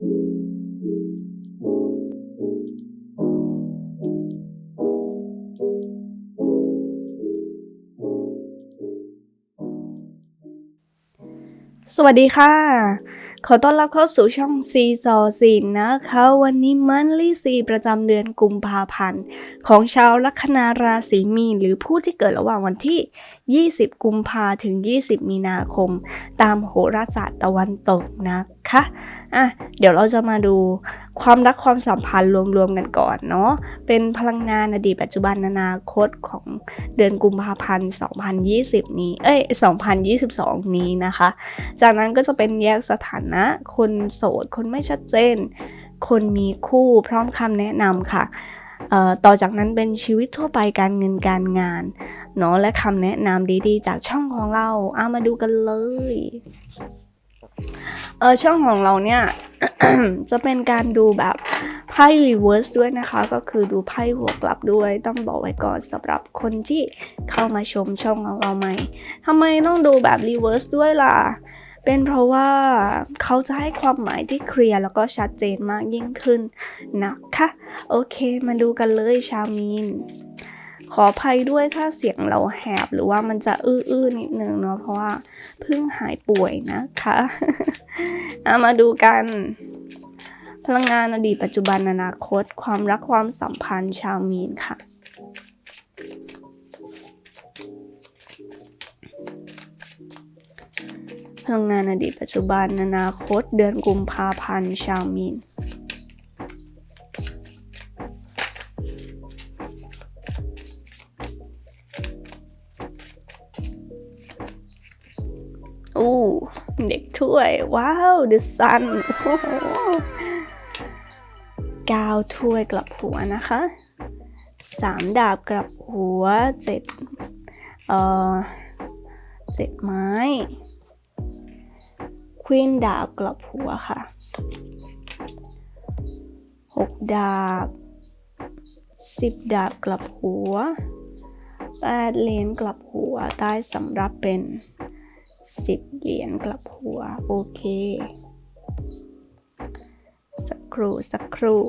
สวัสดีค่ะ ขอต้อนรับเข้าสู่ช่องซีซอซีนนะคะ วันนี้มันลี่ซีประจำเดือนกุมภาพันธ์ ของชาวลัคนาราศีมีนหรือผู้ที่เกิดระหว่างวันที่ 20 กุมภาถึง 20 มีนาคม ตามโหราศาสตร์ตะวันตกนะคะอะเดี๋ยวเราจะมาดู ความรักความสัมพันธ์รวมๆกันก่อนเนาะเป็นพลังงานอดีตปัจจุบันอนาคตของเดือนกุมภาพันธ์ 2020 นี้ เอ้ย 2022 นี้นะคะ จากนั้นก็จะเป็นแยกสถานะ คนโสด คนไม่ชัดเจน คนมีคู่พร้อมคำแนะนำค่ะต่อจากนั้นเป็นชีวิตทั่วไปการเงินการงานเนาะและคำแนะนำดีๆ จากช่องของเราเอามาดูกันเลย เออช่องของเราเนี่ย จะเป็นการดูแบบไพ่รีเวิร์สด้วยนะคะ ก็คือดูไพ่หัวกลับด้วย ต้องบอกไว้ก่อนสำหรับคนที่เข้ามาชมช่องของเราใหม่ทำไมต้องดูแบบรีเวิร์สด้วยล่ะ เป็นเพราะว่าเขาจะให้ความหมายที่เคลียร์แล้วก็ชัดเจนมากยิ่งขึ้นนะคะ โอเคมาดูกันเลยชาวมีน ขออภัยด้วยถ้าเสียงเราแหบหรือว่ามันจะอื้อๆนิดนึงเนาะเพราะว่าเพิ่งหายป่วยนะคะเอามาดูกัน พลังงานอดีตปัจจุบันอนาคต ความรักความสัมพันธ์ชาวมีนค่ะพลังงานอดีตปัจจุบันอนาคต เดือนกุมภาพันธ์ชาวมีน ถ้วย ว้าว the sun เก้าถ้วยกลับหัวนะคะสามดาบกลับหัวเจ็ดเอ่อเจ็ดไม้ควีนดาบกลับหัวค่ะหกดาบสิบดาบกลับหัวแปดเหรียญกลับหัวใต้สำรับเป็น สิบเหรียญกลับหัว โอเค สักครู่ สักครู่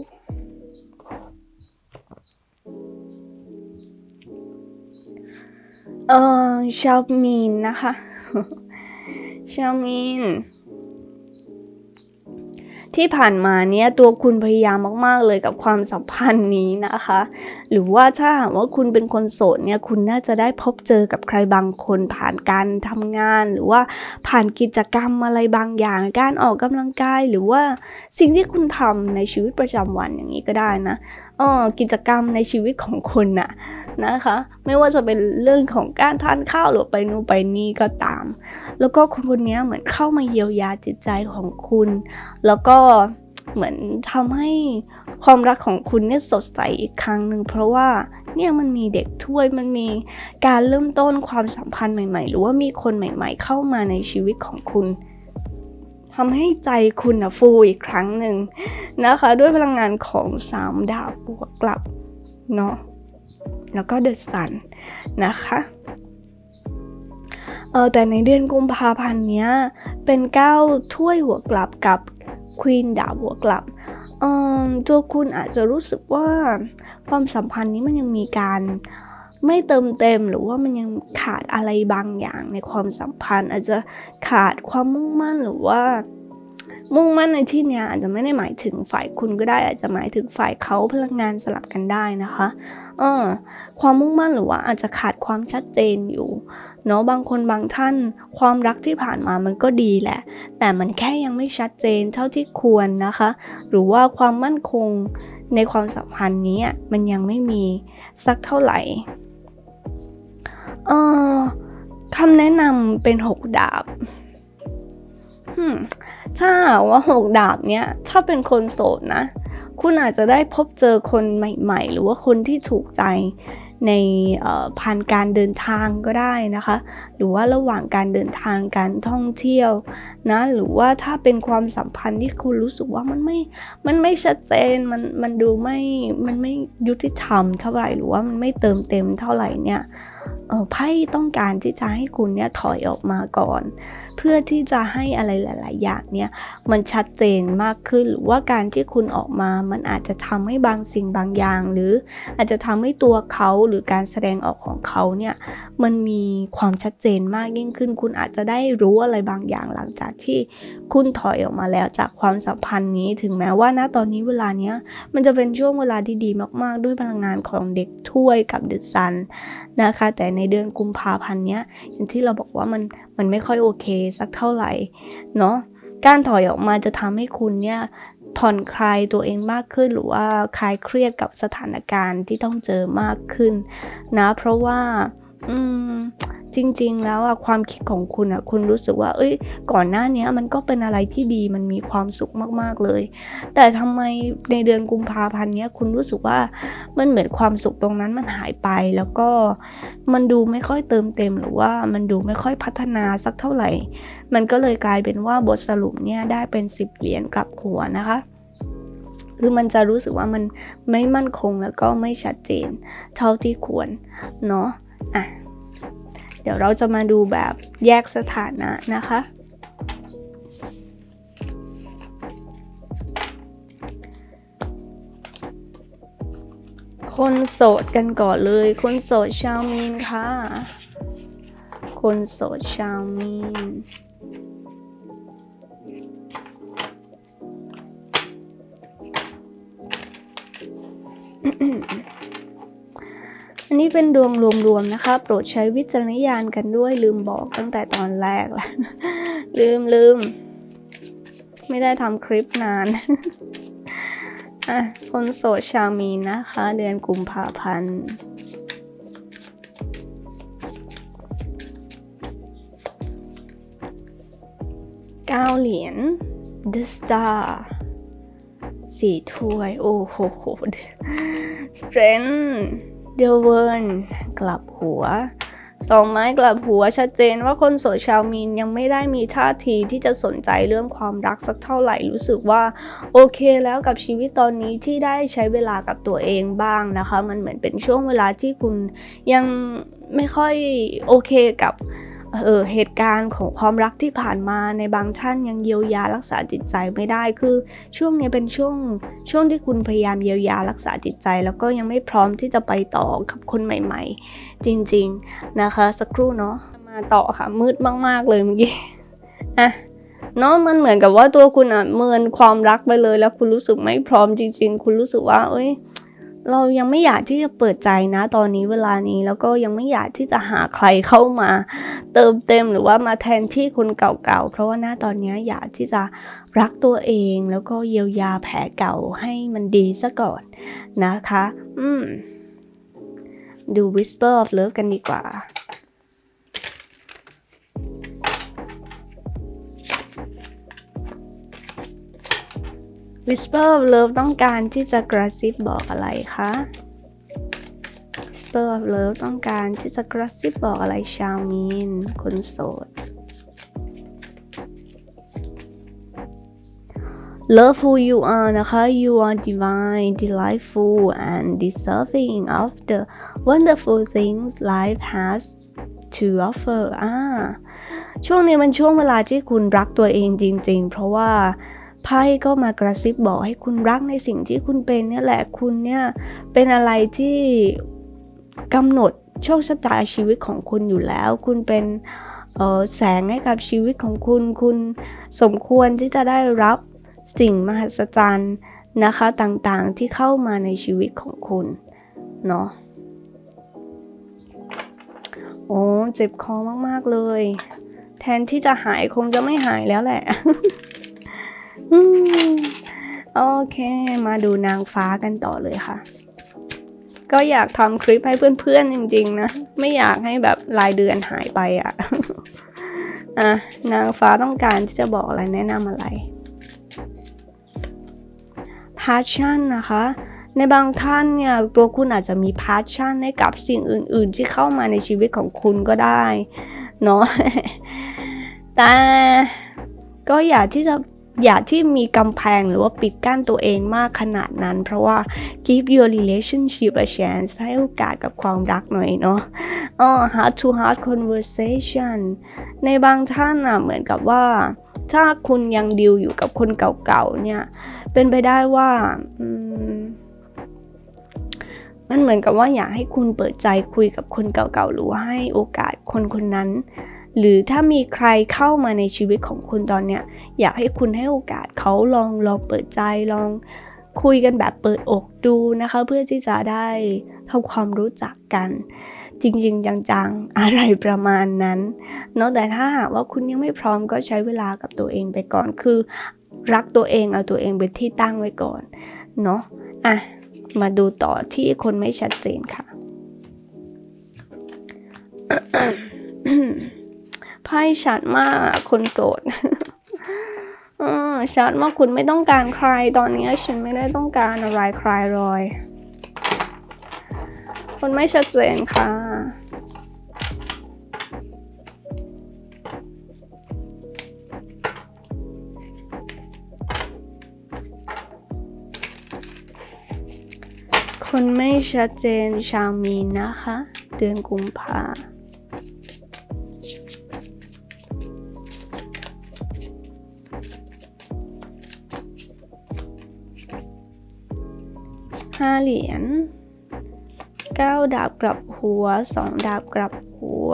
เออชาวมีนนะคะชาวมีน ที่ผ่านมาเนี่ยตัวคุณพยายามมาก ๆ เลยกับความสัมพันธ์นี้นะคะ หรือว่าถ้าหากว่าคุณเป็นคนโสดเนี่ยคุณน่าจะได้พบเจอกับใครบางคนผ่านการทำงาน หรือว่าผ่านกิจกรรมอะไรบางอย่าง การออกกำลังกาย หรือว่าสิ่งที่คุณทำในชีวิตประจำวันอย่างนี้ก็ได้นะเออกิจกรรมในชีวิตของคุณน่ะ นะคะ ไม่ว่าจะเป็นเรื่องของการทานข้าวหรือไปนู่นไปนี่ก็ตาม แล้วก็คนคนนี้เหมือนเข้ามาเยียวยาจิตใจของคุณ แล้วก็เหมือนทำให้ความรักของคุณเนี่ยสดใสอีกครั้งหนึ่งเพราะว่าเนี่ยมันมีเด็กถ้วยมันมีการเริ่มต้นความสัมพันธ์ใหม่ ๆ หรือว่ามีคนใหม่ ๆ เข้ามาในชีวิตของคุณทำให้ใจคุณนะฟูอีกครั้งหนึ่งนะคะ ด้วยพลังงานของสามดาวบวกกลับเนาะ แล้วก็เดอะซันนะคะเออแต่ในเดือนกุมภาพันธ์เนี้ยเป็นเก้าถ้วยหัวกลับกับควีนดาหัวกลับเออตัวคุณอาจจะรู้สึกว่าความสัมพันธ์นี้มันยังมีการไม่เติมเต็มหรือว่ามันยังขาดอะไรบางอย่างในความสัมพันธ์ อาจจะขาดความมุ่งมั่นหรือว่า มุ่งมั่นในที่นี้อาจจะไม่ได้หมายถึงฝ่ายคุณก็ได้ อาจจะหมายถึงฝ่ายเขาพลังงานสลับกันได้นะคะ เออความมุ่งมั่นหรือว่าอาจจะขาดความชัดเจนอยู่เนาะบางคนบางท่าน ความรักที่ผ่านมามันก็ดีแหละ แต่มันแค่ยังไม่ชัดเจนเท่าที่ควรนะคะ หรือว่าความมั่นคงในความสัมพันธ์นี้มันยังไม่มีสักเท่าไหร่เออคำแนะนำเป็นหกดาบถ้าว่าหกดาบเนี้ยถ้าเป็นคนโสดนะ คุณอาจจะได้พบเจอคนใหม่ๆ หรือว่าคนที่ถูกใจในผ่านการเดินทางก็ได้นะคะ หรือว่าระหว่างการเดินทางการท่องเที่ยวนะหรือว่าถ้าเป็นความสัมพันธ์ที่คุณรู้สึกว่ามันไม่มันไม่ชัดเจนมันมันดูไม่มันไม่ยุติธรรมเท่าไหร่หรือว่ามันไม่เติมเต็มเท่าไหร่เนี่ยไพ่ต้องการที่จะให้คุณเนี่ยถอยออกมาก่อน เพื่อที่จะให้อะไรหลาย ๆ อย่างเนี่ยมันชัดเจนมากขึ้น หรือว่าการที่คุณออกมามันอาจจะทำให้บางสิ่งบางอย่าง หรืออาจจะทำให้ตัวเขาหรือการแสดงออกของเขาเนี่ยมันมีความชัดเจนมากยิ่งขึ้น คุณอาจจะได้รู้อะไรบางอย่างหลังจากที่คุณถอยออกมาแล้วจากความสัมพันธ์นี้ถึงแม้ว่าณตอนนี้เวลาเนี้ยมันจะเป็นช่วงเวลาที่ดีมาก ๆ ด้วยพลังงานของเด็กถ้วยกับเดอะซัน นะคะ แต่ในเดือนกุมภาพันธ์เนี้ยอย่างที่เราบอกว่ามันมันไม่ค่อยโอเคสักเท่าไหร่เนาะการถอยออกมาจะทำให้คุณเนี่ยผ่อนคลายตัวเองมากขึ้นหรือว่าคลายเครียดกับสถานการณ์ที่ต้องเจอมากขึ้นนะ เพราะว่าอืม จริง ๆ แล้วอะความคิดของคุณอะคุณรู้สึกว่า เอ้ย ก่อนหน้านี้มันก็เป็นอะไรที่ดีมันมีความสุขมากๆเลย แต่ทำไมในเดือนกุมภาพันธ์เนี้ยคุณรู้สึกว่ามันเหมือนความสุขตรงนั้นมันหายไปแล้วก็มันดูไม่ค่อยเติมเต็มหรือว่ามันดูไม่ค่อยพัฒนาสักเท่าไหร่ มันก็เลยกลายเป็นว่าบทสรุปเนี่ยได้เป็นสิบเหรียญกลับหัวนะคะคือมันจะรู้สึกว่ามันไม่มั่นคงแล้วก็ไม่ชัดเจน เท่าที่ควรเนาะอะ ดี๋ยวเราจะมาดูแบบแยกสถานะนะคะ คนโสดกันก่อนเลย คนโสดชาวมีนค่ะ คนโสดชาวมีน นี้เป็นดวงรวมๆนะคะ โปรดใช้วิจารณญาณกันด้วยลืมบอกตั้งแต่ตอนแรกล้วลืมลืม ไม่ได้ทำคลิปนานอะคนโสดชาวมีนนะคะ เดือนกุมภาพันธ์เก้าเหรียญ The Star สี่ถ้วย โอ้โห Strength The w o r n กลับหัวสองไม้กลับหัวชัดเจนว่าคนโสดชาวมีนยังไม่ได้มีท่าทีที่จะสนใจเรื่องความรักสักเท่าไหร่รู้สึกว่า โอเคแล้วกับชีวิตตอนนี้ที่ได้ใช้เวลากับตัวเองบ้างนะคะ มันเหมือนเป็นช่วงเวลาที่คุณยังไม่ค่อยโอเคกับ เออเหตุการณ์ของความรักที่ผ่านมาในบางท่านยังเยียวยารักษาจิตใจไม่ได้คือช่วงนี้เป็นช่วงช่วงที่คุณพยายามเยียวยารักษาจิตใจ แล้วก็ยังไม่พร้อมที่จะไปต่อกับคนใหม่ ๆ จริงๆนะคะ สักครู่เนาะมาต่อค่ะมืดมากๆเลยเมื่อกี้อะเนาะมันเหมือนกับว่าตัวคุณอะเมินความรักไปเลย แล้วคุณรู้สึกไม่พร้อมจริง ๆ คุณรู้สึกว่า เอ้ย เรายังไม่อยากที่จะเปิดใจนะตอนนี้เวลานี้แล้วก็ยังไม่อยากที่จะหาใครเข้ามา เติมเต็มหรือว่ามาแทนที่คนเก่าๆเพราะว่าหน้าตอนนี้อยากที่จะรักตัวเอง แล้วก็เยียวยาแผลเก่าให้มันดีซะก่อนนะคะ อืมดู Whisper of Love กันดีกว่า Whisper of Love ต้องการที่จะกระซิบบอกอะไรคะ Whisper of Love ต้องการที่จะกระซิบบอกอะไรชาวมีนคนโสด Love who you are นะคะ you are divine delightful and deserving of the wonderful things life has to offer อ่าช่วงนี้มันช่วงเวลาที่คุณรักตัวเองจริง ๆ เพราะว่า ไพ่ก็มากระซิบบอกให้คุณรักในสิ่งที่คุณเป็นเนี่ยแหละคุณเนี่ยเป็นอะไรที่กำหนดโชคชะตาชีวิตของคุณอยู่แล้ว คุณเป็นแสงให้กับชีวิตของคุณ คุณสมควรที่จะได้รับสิ่งมหัศจรรย์นะคะต่างๆที่เข้ามาในชีวิตของคุณเนาะโอ้เจ็บคอมาก ๆ เลย แทนที่จะหายคงจะไม่หายแล้วแหละ โอเค มาดูนางฟ้ากันต่อเลยค่ะ ก็อยากทำคลิปให้เพื่อนๆจริงๆนะ ไม่อยากให้แบบรายเดือนหายไปอะ่ะอะ นางฟ้าต้องการที่จะบอกอะไรแนะนำอะไร passion นะคะ ในบางท่านเนี่ยตัวคุณอาจจะมี passion ให้กับสิ่งอื่น ๆ ที่เข้ามาในชีวิตของคุณก็ได้เนาะแต่ก็อยากที่จะ อย่าที่มีกำแพงหรือว่าปิดกั้นตัวเองมากขนาดนั้น เพราะว่า give your relationship a chance ให้โอกาสกับความรักหน่อยเนาะอ๋อ heart to heart conversation ในบางท่านอะเหมือนกับว่า ถ้าคุณยังดิวอยู่กับคนเก่าๆเนี่ย เป็นไปได้ว่ามันเหมือนกับว่าอยากให้คุณเปิดใจคุยกับคนเก่าๆหรือให้โอกาสคนคนนั้น หรือถ้ามีใครเข้ามาในชีวิตของคุณตอนเนี้ยอยากให้คุณให้โอกาสเขาลองลองเปิดใจลองคุยกันแบบเปิดอกดูนะคะ เพื่อที่จะได้ทำความรู้จักกัน จริงๆ จังๆ อะไรประมาณนั้นเนาะแต่ถ้าหากว่าคุณยังไม่พร้อมก็ใช้เวลากับตัวเองไปก่อนคือ รักตัวเองเอาตัวเองเป็นที่ตั้งไว้ก่อนเนาะอะมาดูต่อที่คนไม่ชัดเจนค่ะ ไพ่ชัดมากคนโสดชัดมากคุณไม่ต้องการใครตอนนี้ฉันไม่ได้ต้องการอะไรใครเลยคุณไม่ชัดเจนค่ะคุณไม่ชัดเจนชาวมีนนะคะ เดือนกุมภาพันธ์ 5 เหรียญ 9 ดาบกลับหัว 2 ดาบกลับหัว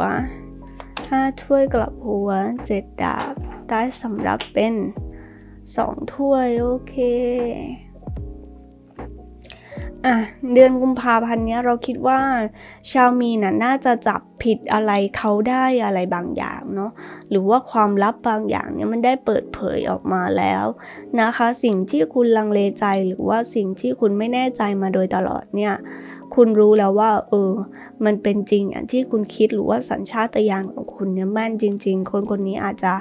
5 ถ้วยกลับหัว 7 ดาบ ได้สำหรับเป็น 2 ถ้วยโอเค อะเดือนกุมภาพันธ์เนี้ยเราคิดว่าชาวมีน่ะน่าจะจับผิดอะไรเขาได้อะไรบางอย่างเนาะหรือว่าความลับบางอย่างเนี่ยมันได้เปิดเผยออกมาแล้วนะคะ สิ่งที่คุณลังเลใจหรือว่าสิ่งที่คุณไม่แน่ใจมาโดยตลอดเนี่ยคุณรู้แล้วว่าเออ มันเป็นจริงอย่างที่คุณคิดหรือว่าสัญชาตญาณของคุณเนี่ยแม่นจริง ๆ คนคนนี้อาจจะ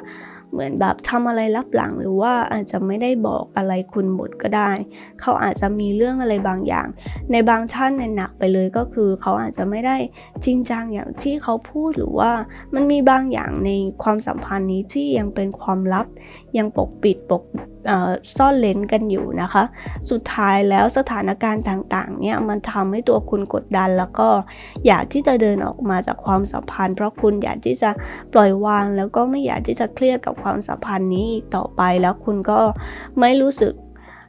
เหมือนแบบทำอะไรลับหลังหรือว่าอาจจะไม่ได้บอกอะไรคุณหมดก็ได้ เขาอาจจะมีเรื่องอะไรบางอย่าง ในบางท่านเนี่ยหนักไปเลยก็คือ เขาอาจจะไม่ได้จริงจังอย่างที่เขาพูดหรือว่ามันมีบางอย่างในความสัมพันธ์นี้ที่ยังเป็นความลับ ยังปกปิดปกซ่อนเลนกันอยู่นะคะ สุดท้ายแล้วสถานการณ์ต่างๆเนี่ยมันทำให้ตัวคุณกดดันแล้วก็อยากที่จะเดินออกมาจากความสัมพันธ์ เพราะคุณอยากที่จะปล่อยวาง แล้วก็ไม่อยากที่จะเครียดกับความสัมพันธ์นี้อีกต่อไป แล้วคุณก็ไม่รู้สึก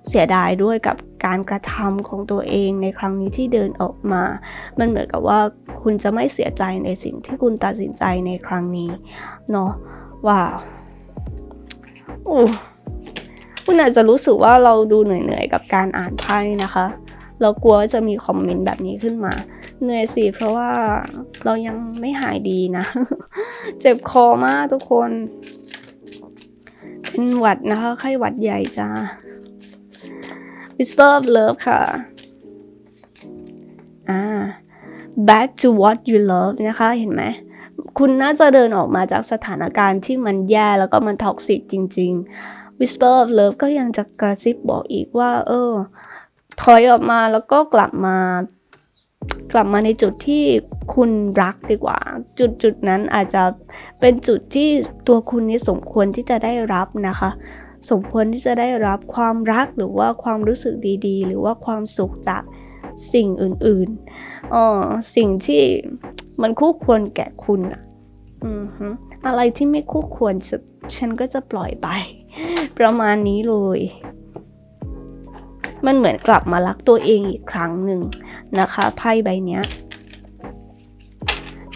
เสียดายด้วยกับการกระทำของตัวเองในครั้งนี้ที่เดินออกมา มันเหมือนกับว่าคุณจะไม่เสียใจในสิ่งที่คุณตัดสินใจในครั้งนี้เนาะว้าว คุณอาจจะรู้สึกว่าเราดูเหนื่อยๆกับการอ่านไพ่นะคะ เรากลัวว่าจะมีคอมเมนต์แบบนี้ขึ้นมา เหนื่อยสิเพราะว่าเรายังไม่หายดีนะ เจ็บคอมากทุกคน เป็นหวัดนะคะไข้หวัดใหญ่จ้า Whisper of Love ค่ะ อ่า back to what you love นะคะ เห็นไหม คุณน่าจะเดินออกมาจากสถานการณ์ที่มันแย่แล้วก็มันท็อกซิกจริง ๆ Whisper of Love ก็ยังจะกระซิบบอกอีกว่า เออ ถอยออกมาแล้วก็กลับมากลับมาในจุดที่คุณรักดีกว่า จุดจุดนั้นอาจจะเป็นจุดที่ตัวคุณนี่สมควรที่จะได้รับนะคะ สมควรที่จะได้รับความรักหรือว่าความรู้สึกดีๆ หรือว่าความสุขจากสิ่งอื่นๆเออสิ่งที่มันคู่ควรแก่คุณอะ อือฮึอะไรที่ไม่คู่ควรฉันก็จะปล่อยไป ประมาณนี้เลย มันเหมือนกลับมารักตัวเองอีกครั้งหนึ่งนะคะไพ่ใบเนี้ย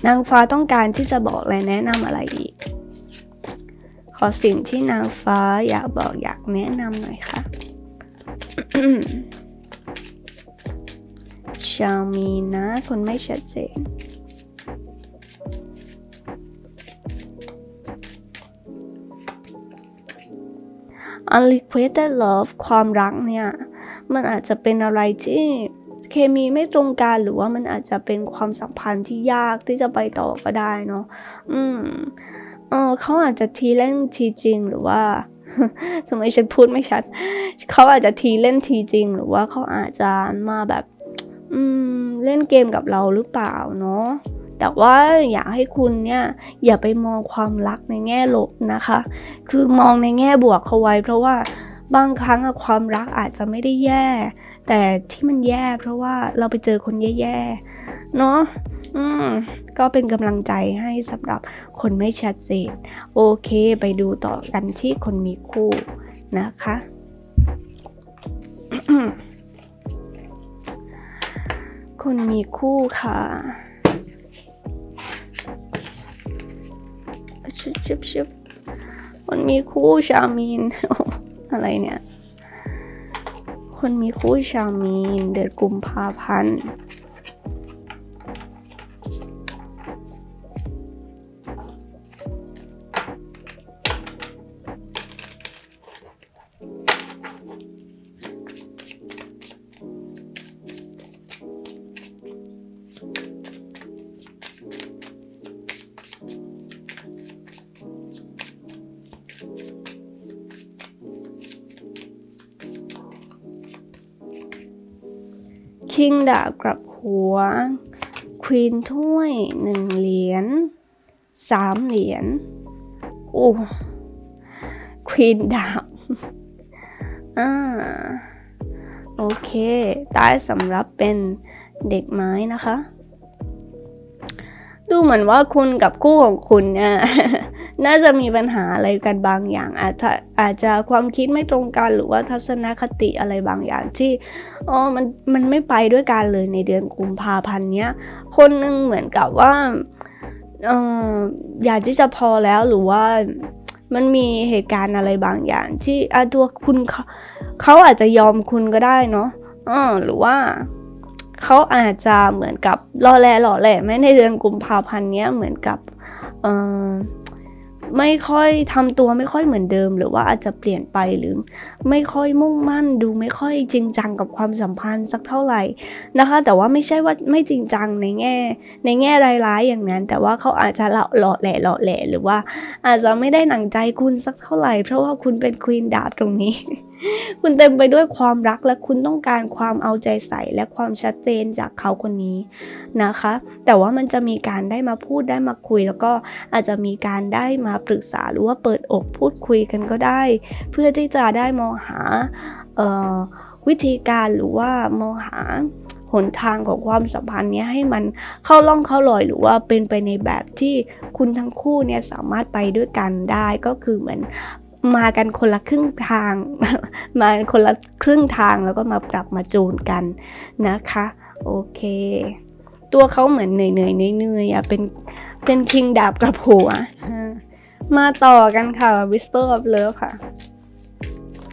นางฟ้าต้องการที่จะบอกและแนะนำอะไรอีก ขอสิ่งที่นางฟ้าอยากบอกอยากแนะนำหน่อยค่ะ ชาวมีนะ คนไม่ชัดเจน unrequited love ความรักเนี่ย มันอาจจะเป็นอะไรที่เคมีไม่ตรงกันหรือว่ามันอาจจะเป็นความสัมพันธ์ที่ยากที่จะไปต่อก็ได้เนาะอืมเออเขาอาจจะทีเล่นทีจริงหรือว่าทำไมฉันพูดไม่ชัด เขาอาจจะทีเล่นทีจริง หรือว่าเขาอาจจะมาแบบ อืม เล่นเกมกับเราหรือเปล่าเนาะ แต่ว่าอยากให้คุณเนี่ยอย่าไปมองความรักในแง่ลบนะคะ คือมองในแง่บวกเขาไว้ เพราะว่าบางครั้งความรักอาจจะไม่ได้แย่ แต่ที่มันแย่ เพราะว่าเราไปเจอคนแย่ๆเนาะอืมก็เป็นกำลังใจให้สำหรับคนไม่ชัดเจนโอเค ไปดูต่อกันที่คนมีคู่นะคะคนมีคู่ค่ะ ชุบชุบชุบคนมีคู่ชามีน อะไรเนี่ย คนมีคู่ชามีน เดือนกุมภาพันธ์ คิงดาบกลับหัว ควีนถ้วยหนึ่งเหรียญสามเหรียญโอ้ควีนดาบอ่าโอเคได้สำหรับเป็นเด็กไม้นะคะ ดูเหมือนว่าคุณกับคู่ของคุณเนี่ย น่าจะมีปัญหาอะไรกันบางอย่าง อาจจะอาจจะความคิดไม่ตรงกันหรือว่าทัศนคติอะไรบางอย่างที่อ๋อมันมันไม่ไปด้วยกันเลยในเดือนกุมภาพันธ์เนี้ยคนหนึงเหมือนกับว่าเอออยากที่จะพอแล้วหรือว่ามันมีเหตุการณ์อะไรบางอย่าง ที่อะตัวคุณเขาเขาอาจจะยอมคุณก็ได้เนาะเออหรือว่าเขาอาจจะเหมือนกับรอแลหล่อแหละแม้ในเดือนกุมภาพันธ์เนี้ยเหมือนกับเออ ไม่ค่อยทำตัวไม่ค่อยเหมือนเดิม หรือว่าอาจจะเปลี่ยนไปหรือ ไม่ค่อยมุ่งมั่นดูไม่ค่อยจริงจังกับความสัมพันธ์สักเท่าไหร่นะคะ แต่ว่าไม่ใช่ว่าไม่จริงจังในแง่ ในแง่ร้ายๆอย่างนั้น แต่ว่าเขาอาจจะหล่อหล่อแหล่หล่อแหล่หรือว่าอาจจะไม่ได้หนังใจคุณสักเท่าไหร่ เพราะว่าคุณเป็นควีนดาบตรงนี้ คุณเต็มไปด้วยความรักและคุณต้องการความเอาใจใส่และความชัดเจนจากเขาคนนี้นะคะ แต่ว่ามันจะมีการได้มาพูดได้มาคุย แล้วก็อาจจะมีการได้มาปรึกษาหรือว่าเปิดอกพูดคุยกันก็ได้ เพื่อที่จะได้มองหาวิธีการหรือว่ามองหาหนทางของความสัมพันธ์นี้ให้มันเข้าล่องเข้ารอยหรือว่าเป็นไปในแบบที่คุณทั้งคู่เนี่ยสามารถไปด้วยกันได้ก็คือเหมือน มากันคนละครึ่งทาง มาคนละครึ่งทางแล้วก็มาปรับมาจูนกันนะคะ โอเค ตัวเขาเหมือนเหนื่อยเหนื่อยเหนื่อยอะเป็นเป็นคิงดาบกับหัว มาต่อกันค่ะ Whisper of Love ค่ะ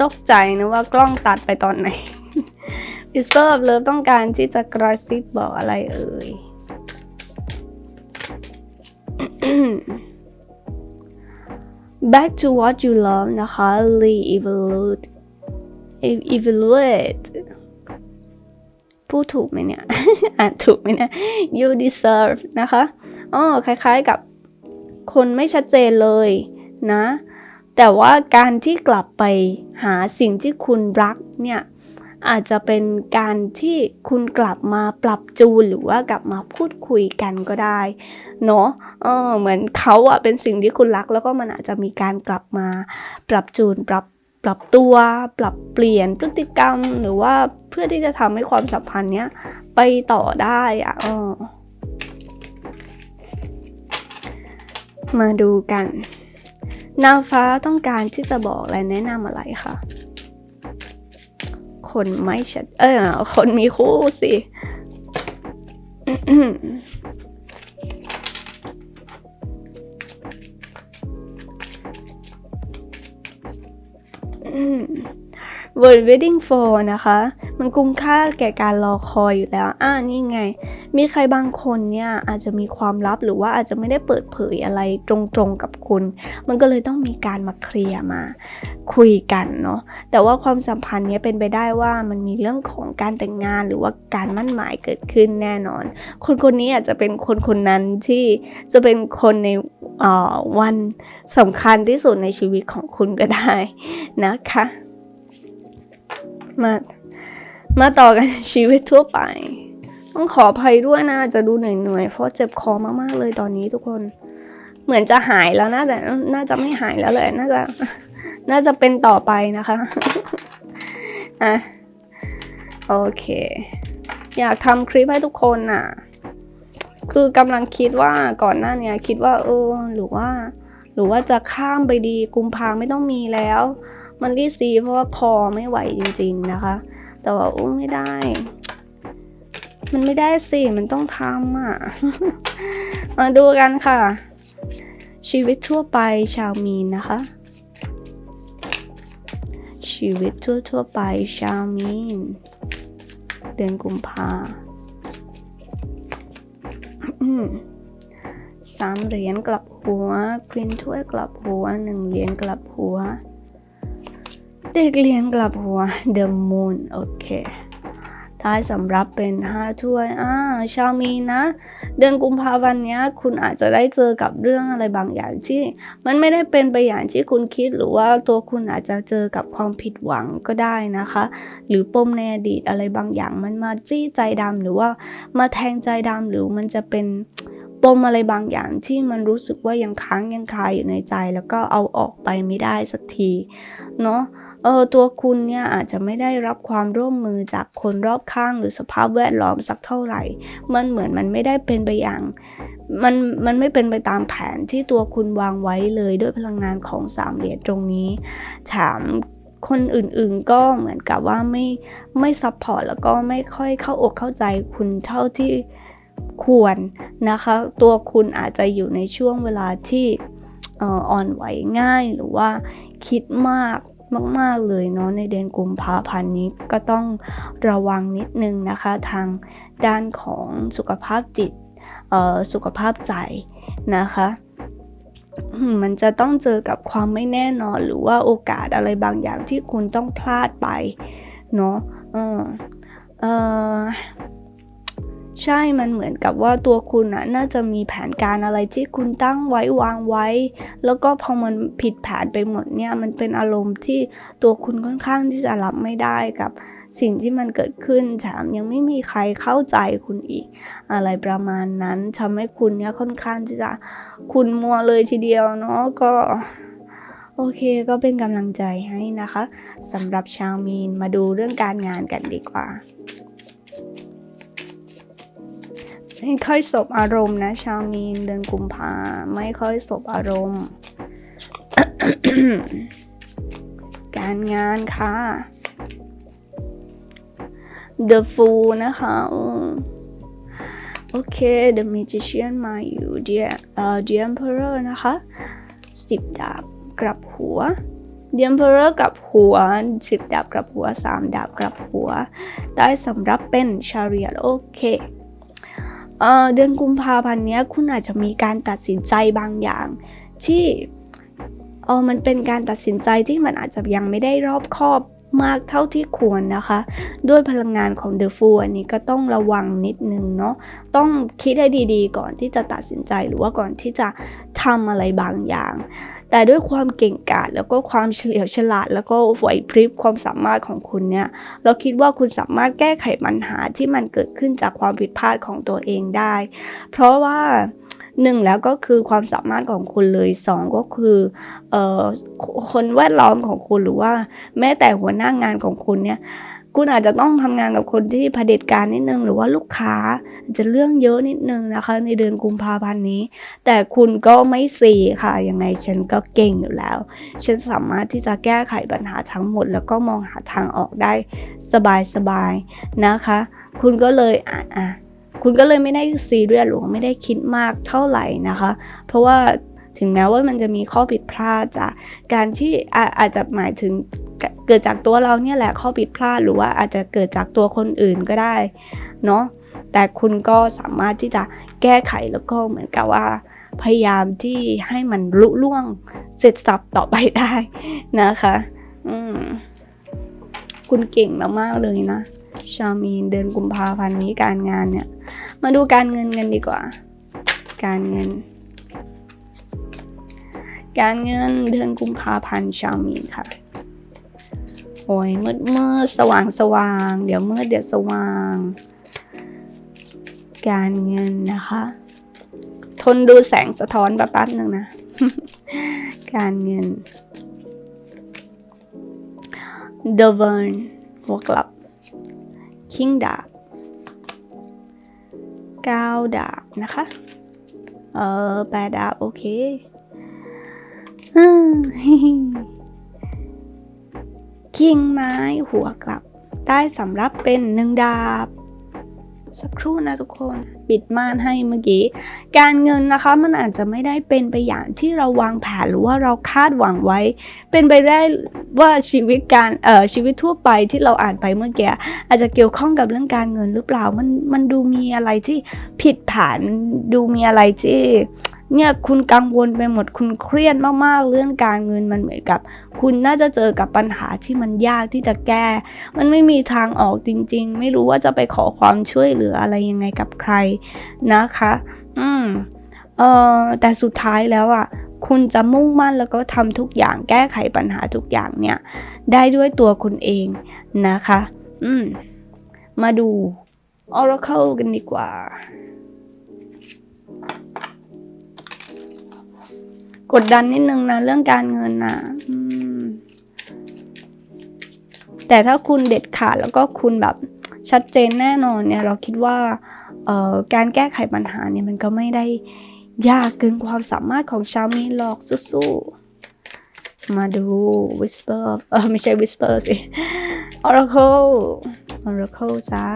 ตกใจนะว่ากล้องตัดไปตอนไหน Whisper of Love ต้องการที่จะกระซิบบอกอะไรเอ่ย Back to what you love นะคะ re-evaluate evaluate พูดถูกไหมเนี่ย อ่านถูกไหมเนี่ย you deserve นะคะอ๋อคล้ายๆกับคนไม่ชัดเจนเลยนะ แต่ว่าการที่กลับไปหาสิ่งที่คุณรักเนี่ย อาจจะเป็นการที่คุณกลับมาปรับจูนหรือว่ากลับมาพูดคุยกันก็ได้เนาะเออเหมือนเขาอะเป็นสิ่งที่คุณรัก แล้วก็มันอาจจะมีการกลับมาปรับจูนปรับปรับตัว ปรับเปลี่ยนพฤติกรรมหรือว่าเพื่อที่จะทำให้ความสัมพันธ์เนี้ยไปต่อได้อะออมาดูกันนางฟ้าต้องการที่จะบอกและแนะนำอะไรคะ คนไม่ชัด เออ คนมีคู่สิ World Wedding for นะคะ มันคุ้มค่าแก่การรอคอยอยู่แล้ว อ่านี่ไง มีใครบางคนเนี่ยอาจจะมีความลับหรือว่าอาจจะไม่ได้เปิดเผยอะไรตรงๆกับคุณ มันก็เลยต้องมีการมาเคลียร์มา คุยกันเนาะ แต่ว่าความสัมพันธ์เนี้ยเป็นไปได้ว่ามันมีเรื่องของการแต่งงานหรือว่าการมั่นหมายเกิดขึ้นแน่นอน คนคนนี้อาจจะเป็นคนคนนั้นที่จะเป็นคนในวันสำคัญที่สุดในชีวิตของคุณก็ได้นะคะ มา มาต่อกันชีวิตทั่วไป ต้องขออภัยด้วยนะจะดูเหนื่อยๆเพราะเจ็บคอมากๆเลยตอนนี้ทุกคน เหมือนจะหายแล้วนะแต่น่าจะไม่หายแล้วแหละน่าจะน่าจะเป็นต่อไปนะคะอะโอเค อยากทำคลิปให้ทุกคนน่ะ คือกำลังคิดว่าก่อนหน้าเนี้ยคิดว่า เออ หรือว่า หรือว่าจะข้ามไปดีกุมภาไม่ต้องมีแล้ว มันรีซีเพราะว่าคอไม่ไหวจริง ๆนะคะ แต่ว่าอู้ไม่ได้ มันไม่ได้สิ มันต้องทำอะ มาดูกันค่ะ ชีวิตทั่วไปชาวมีนนะคะ ชีวิตทั่วๆไปชาวมีน เดือนกุมภาสามเหรียญกลับหัวควินถ้วยกลับหัวหนึ่งเหรียญกลับหัว เด็กเหรียญกลับหัวเดอะมูนโอเคท้ายสำรับเป็นห้าถ้วยอ่าชาวมีนนะ เดือนกุมภาพันธ์เนี้ยคุณอาจจะได้เจอกับเรื่องอะไรบางอย่างที่ มันไม่ได้เป็นไปอย่างที่คุณคิด หรือว่าตัวคุณอาจจะเจอกับความผิดหวังก็ได้นะคะ หรือปมในอดีตอะไรบางอย่าง มันมาจี้ใจดำหรือว่ามาแทงใจดำหรือมันจะเป็นปมอะไรบางอย่างที่มันรู้สึกว่ายังค้างยังคาอยู่ในใจ แล้วก็เอาออกไปไม่ได้สักทีเนาะ เออตัวคุณเนี่ยอาจจะไม่ได้รับความร่วมมือจากคนรอบข้างหรือสภาพแวดล้อมสักเท่าไหร่ มันเหมือนมันไม่ได้เป็นไปอย่างมันมันไม่เป็นไปตามแผนที่ตัวคุณวางไว้เลยด้วยพลังงานของสามเหรียญตรงนี้ถามคนอื่นๆก็เหมือนกับว่าไม่ไม่ซัพพอร์ตแล้วก็ไม่ค่อยเข้าอกเข้าใจคุณเท่าที่ควรนะคะ ตัวคุณอาจจะอยู่ในช่วงเวลาที่อ่อนไหวง่ายหรือว่าคิดมาก มาก ๆ เลยเนาะในเดือนกุมภาพันธ์นี้ก็ต้องระวังนิดนึงนะคะทางด้านของสุขภาพจิตสุขภาพใจนะคะมมันจะต้องเจอกับความไม่แน่นอนหรือว่าโอกาสอะไรบางอย่างที่คุณต้องพลาดไปเนาะเออเออ ใช่มันเหมือนกับว่าตัวคุณอะน่าจะมีแผนการอะไรที่คุณตั้งไว้วางไว้ แล้วก็พอมันผิดแผนไปหมดเนี่ยมันเป็นอารมณ์ที่ตัวคุณค่อนข้างที่จะรับไม่ได้กับสิ่งที่มันเกิดขึ้นแถมยังไม่มีใครเข้าใจคุณอีก อะไรประมาณนั้นทำให้คุณเนี่ยค่อนข้างที่จะคุณมัวเลยทีเดียวเนาะก็โอเคก็เป็นกำลังใจให้นะคะสำหรับชาวมีนมาดูเรื่องการงานกันดีกว่า ไม่ค่อยสบอารมณ์นะ ชาวมีนเดือนกุมภาไม่ค่อยสบอารมณ์ การงานค่ะ The Fool นะคะโอเค The Magician มาอยู่ The เอ่อ The Emperor นะคะสิบดาบกลับหัว The Emperor กลับหัวสิบดาบกลับหัวสามดาบกลับหัว ได้สำรับเป็น Chariot โอเค เดือนกุมภาพันธ์เนี้ยคุณอาจจะมีการตัดสินใจบางอย่าง ที่เออมันเป็นการตัดสินใจที่มันอาจจะยังไม่ได้รอบคอบมากเท่าที่ควรนะคะ ด้วยพลังงานของ The Fool อันนี้ก็ต้องระวังนิดนึงเนาะต้องคิดให้ดีๆ ก่อนที่จะตัดสินใจหรือว่าก่อนที่จะทำอะไรบางอย่าง แต่ด้วยความเก่งกาจแล้วก็ความเฉลียวฉลาด แล้วก็ไหวพริบความสามารถของคุณเนี่ยเราคิดว่าคุณสามารถแก้ไขปัญหาที่มันเกิดขึ้นจากความผิดพลาดของตัวเองได้ เพราะว่าหนึ่งแล้วก็คือความสามารถของคุณเลยสองก็คือออคนแวดล้อมของคุณหรือว่าแม้แต่หัวหน้างานของคุณเนี่ย คุณอาจจะต้องทำงานกับคนที่เผด็จการนิดนึง หรือว่าลูกค้าจะเรื่องเยอะนิดนึงนะคะ ในเดือนกุมภาพันธ์นี้ แต่คุณก็ไม่เสีค่ะ ยังไงฉันก็เก่งอยู่แล้ว ฉันสามารถที่จะแก้ไขปัญหาทั้งหมด แล้วก็มองหาทางออกได้สบายๆนะคะ คุณก็เลยอะอะคุณก็เลยไม่ได้ซีเรียสหรือไม่ได้คิดมากเท่าไหร่นะคะ เพราะว่า ถึงแม้ว่ามันจะมีข้อผิดพลาดจากการที่อาจจะหมายถึงเกิดจากตัวเราเนี่ยแหละข้อผิดพลาดหรือว่าอาจจะเกิดจากตัวคนอื่นก็ได้เนาะแต่คุณก็สามารถที่จะแก้ไขแล้วก็เหมือนกับว่า พยายามที่ให้มันลุล่วงเสร็จสับต่อไปได้นะคะอืมคุณเก่งมากๆเลยนะชามีนเดือนกุมภาพันธ์นี้การงานเนี่ย มาดูการเงินกันดีกว่า การเงิน การเงินเดือนกุมภาพันธ์ชาวมีนค่ะ โอ้ยมืดมืดสว่างสว่าง เดี๋ยวมืดเดี๋ยวสว่าง การเงินนะคะ ทนดูแสงสะท้อนแบบแป๊บหนึ่งนะ การเงิน The v e r n หัวกลับ King ดาบเก้าดาบนะคะ เออแปดดาบโอเค อืมคิงไม้หัวกลับ ได้สำรับเป็นหนึ่งดาบ สักครู่นะทุกคนปิดม่านให้เมื่อกี้ การเงินนะคะมันอาจจะไม่ได้เป็นไปอย่างที่เราวางแผนหรือว่าเราคาดหวังไว้ เป็นไปได้ว่าชีวิตการเอ่อชีวิตทั่วไปที่เราอ่านไปเมื่อกี้อาจจะเกี่ยวข้องกับเรื่องการเงินหรือเปล่ามันมันดูมีอะไรที่ผิดแผนดูมีอะไรที่ เนี่ยคุณกังวลไปหมดคุณเครียดมากๆ เรื่องการเงินมันเหมือนกับ คุณน่าจะเจอกับปัญหาที่มันยากที่จะแก้ มันไม่มีทางออกจริง ๆ ไม่รู้ว่าจะไปขอความช่วยเหลืออะไรยังไงกับใครนะคะ อืมเอ่อแต่สุดท้ายแล้วอะคุณจะมุ่งมั่นแล้วก็ทำทุกอย่างแก้ไขปัญหาทุกอย่างเนี่ย ได้ด้วยตัวคุณเองนะคะ อืม มาดู Oracle กันดีกว่า กดดันนิดนึงนะเรื่องการเงินนะแต่ถ้าคุณเด็ดขาดแล้วก็คุณแบบชัดเจนแน่นอนเนี่ยเราคิดว่าการแก้ไขปัญหาเนี่ยมันก็ไม่ได้ยากเกินความสามารถของชาวมีนหรอกสู้ๆ มาดู whisper เออไม่ใช่ whisper สิ oracle oracle จ้า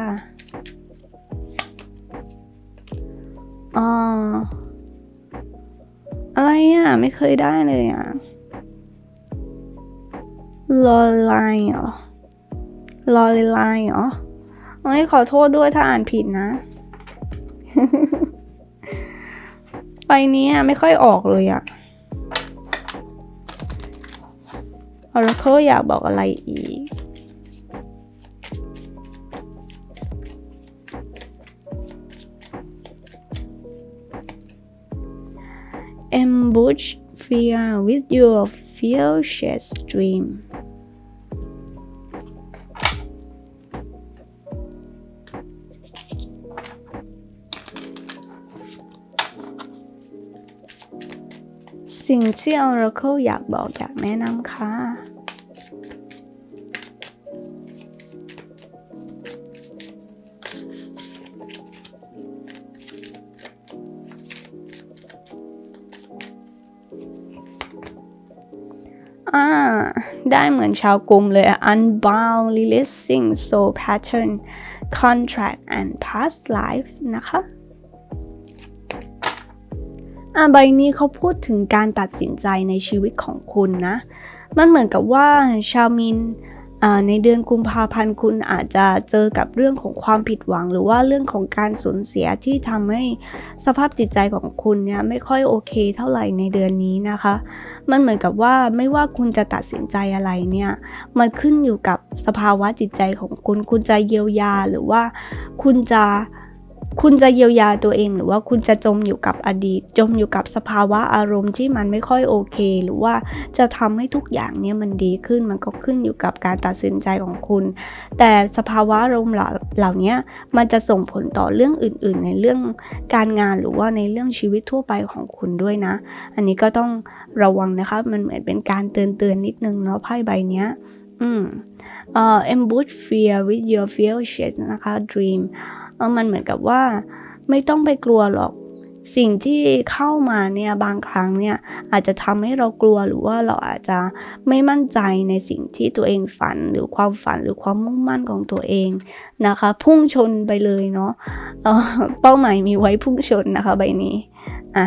อ๋อ อะไรอะ ไม่เคยได้เลยอะลอไลน์เหรอลอไลน์เหรอเอ้ยขอโทษด้วยถ้าอ่านผิดนะ ไปนี้อะไม่ค่อยออกเลยอะ Oracle อยากบอกอะไรอีก Ambush fear with your fiercest dream สิ่งที่ Oracle อยากบอกอยากแนะนำค่ะ ได้เหมือนชาวกรุงเลย unbound releasing soul pattern contract and past life นะคะอ่าใบนี้เขาพูดถึงการตัดสินใจในชีวิตของคุณนะ มันเหมือนกับว่าชาวมิน ในเดือนกุมภาพันธ์คุณอาจจะเจอกับเรื่องของความผิดหวัง หรือว่าเรื่องของการสูญเสียที่ทำให้สภาพจิตใจของคุณเนี่ยไม่ค่อยโอเคเท่าไหร่ในเดือนนี้นะคะ มันเหมือนกับว่าไม่ว่าคุณจะตัดสินใจอะไรเนี่ยมันขึ้นอยู่กับสภาวะจิตใจของคุณ คุณจะเยียวยาหรือว่าคุณจะ คุณจะเยียวยาตัวเอง หรือว่าคุณจะจมอยู่กับอดีต จมอยู่กับสภาวะอารมณ์ที่มันไม่ค่อยโอเค หรือว่าจะทำให้ทุกอย่างเนี่ยมันดีขึ้นมันก็ขึ้นอยู่กับการตัดสินใจของคุณ แต่สภาวะอารมณ์เหล่าเหล่านี้มันจะส่งผลต่อเรื่องอื่น ๆ ในเรื่องการงานหรือว่าในเรื่องชีวิตทั่วไปของคุณด้วยนะ อันนี้ก็ต้องระวังนะคะมันเหมือนเป็นการเตือนเตือนๆนิดนึงเนาะไพ่ใบเนี้ยอืมเอ่อ ambush fear with your fears นะคะ dream เออมันเหมือนกับว่า ไม่ต้องไปกลัวหรอก สิ่งที่เข้ามาเนี่ยบางครั้งเนี่ยอาจจะทำให้เรากลัวหรือว่าเราอาจจะไม่มั่นใจในสิ่งที่ตัวเองฝันหรือความฝันหรือความมุ่งมั่นของตัวเองนะคะ พุ่งชนไปเลยเนาะเเป้าหมายมีไว้พุ่งชนนะคะใบนี้อะ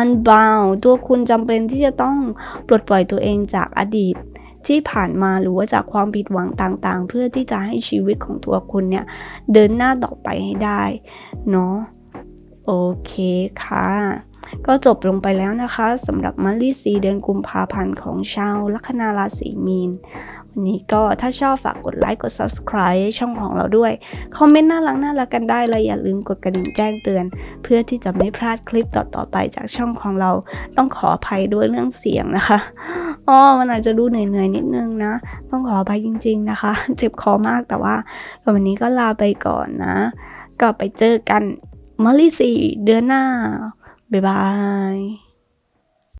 unbound ตัวคุณจำเป็นที่จะต้องปลดปล่อยตัวเองจากอดีต ที่ผ่านมาหรือว่าจากความผิดหวังต่างๆ เพื่อที่จะให้ชีวิตของตัวคุณเนี่ยเดินหน้าต่อไปให้ได้เนาะโอเคค่ะ ก็จบลงไปแล้วนะคะสำหรับมัลิซีเดือนกุมภาพันธ์ของชาวลัคนาราศีมีน นี้ก็ถ้าชอบฝากกดไลค์กด subscribe ช่องของเราด้วย คอมเมนต์น่ารักน่ารักกันได้เลยอย่าลืมกดกระดิ่งแจ้งเตือน เพื่อที่จะไม่พลาดคลิปต่อๆไปจากช่องของเรา ต้องขออภัยด้วยเรื่องเสียงนะคะอ๋อมันอาจจะดูเหนื่อยๆนิดนึงนะ ต้องขออภัยจริง ๆนะคะ เจ็บคอมากแต่ว่าวันนี้ก็ลาไปก่อนนะ ก็ไปเจอกันมาลีสี่เดือนหน้าบ๊ายบาย